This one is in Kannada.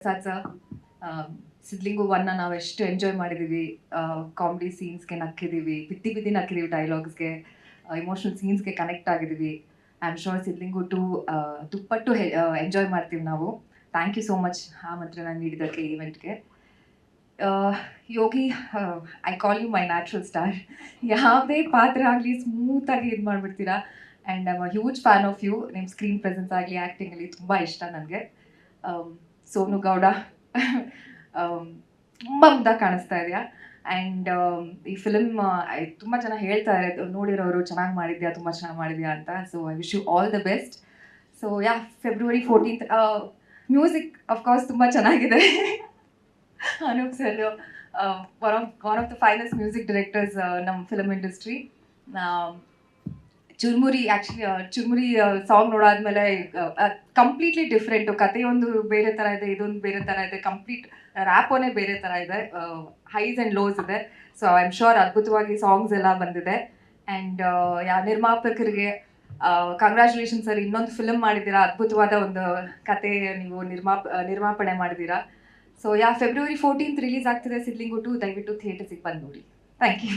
ಪ್ರಸಾದ್ ಸರ್ ಸಿದ್ಲಿಂಗು ಒನ್ನ ನಾವು ಎಷ್ಟು ಎಂಜಾಯ್ ಮಾಡಿದ್ದೀವಿ ಕಾಮಿಡಿ ಸೀನ್ಸ್ಗೆ ನಕ್ಕಿದ್ದೀವಿ ಬಿದ್ದಿ ಬಿದ್ದಿ ನಕ್ಕಿದ್ದೀವಿ ಡೈಲಾಗ್ಸ್ಗೆ ಇಮೋಷನಲ್ ಸೀನ್ಸ್ಗೆ ಕನೆಕ್ಟ್ ಆಗಿದ್ದೀವಿ I am sure Sidlingu two ದುಪ್ಪಟ್ಟು ಎಂಜಾಯ್ ಮಾಡ್ತೀವಿ ನಾವು. ಥ್ಯಾಂಕ್ ಯು ಸೋ ಮಚ್ ಆ ಮಂತ್ರನ ನೀಡಿದ್ದಕ್ಕೆ ಈವೆಂಟ್ಗೆ Yogi I call you my natural star ಯಾವುದೇ ಪಾತ್ರ ಆಗಲಿ ಸ್ಮೂತಾಗಿ ಇದು ಮಾಡಿಬಿಡ್ತೀರಾ? And a huge fan of you ನಿಮ್ಮ ಸ್ಕ್ರೀನ್ ಪ್ರೆಸೆನ್ಸ್ ಆಗಲಿ ಆ್ಯಕ್ಟಿಂಗಲ್ಲಿ ತುಂಬ ಇಷ್ಟ ನನಗೆ. ಸೋನು ಗೌಡ ತುಂಬ ಮುದ್ದ ಕಾಣಿಸ್ತಾ ಇದೆಯಾ? ಆ್ಯಂಡ್ ಈ ಫಿಲಮ್ ತುಂಬ ಜನ ಹೇಳ್ತಾರೆ ನೋಡಿರೋರು ಚೆನ್ನಾಗಿ ಮಾಡಿದ್ಯಾ, ತುಂಬ ಚೆನ್ನಾಗಿ ಮಾಡಿದ್ಯಾ ಅಂತ. So I wish you all the best so yeah February fourteenth music of course ತುಂಬ ಚೆನ್ನಾಗಿದೆ. Anoop sir one of one of the finest music directors ನಮ್ಮ film industry Churmuri actually Churmuri song ನೋಡಾದ್ಮೇಲೆ completely different ಕಥೆಯೊಂದು ಬೇರೆ ಥರ ಇದೆ, ಇದೊಂದು ಬೇರೆ ಥರ ಇದೆ ಕಂಪ್ಲೀಟ್ ರ್ಯಾಪೋನೇ ಬೇರೆ ಥರ ಇದೆ ಹೈಸ್ ಆ್ಯಂಡ್ ಲೋಸ್ ಇದೆ. ಸೊ ಐ ಆಮ್ ಶೋರ್ ಅದ್ಭುತವಾಗಿ ಸಾಂಗ್ಸ್ ಎಲ್ಲ ಬಂದಿದೆ. ಆ್ಯಂಡ್ ಯಾ, ನಿರ್ಮಾಪಕರಿಗೆ ಕಂಗ್ರ್ಯಾಚುಲೇಷನ್ ಸರ್ ಇನ್ನೊಂದು ಫಿಲ್ಮ್ ಮಾಡಿದ್ದೀರಾ? ಅದ್ಭುತವಾದ ಒಂದು ಕತೆ ನೀವು ನಿರ್ಮಾಪ ನಿರ್ಮಾಪಣೆ ಮಾಡಿದ್ದೀರಾ? So yeah February fourteenth release ಆಗ್ತಿದೆ ಸಿದ್ಲಿಂಗು ಟು ದಯವಿಟ್ಟು ಥಿಯೇಟರ್ಸಿಗೆ ಬಂದು ನೋಡಿ. Thank you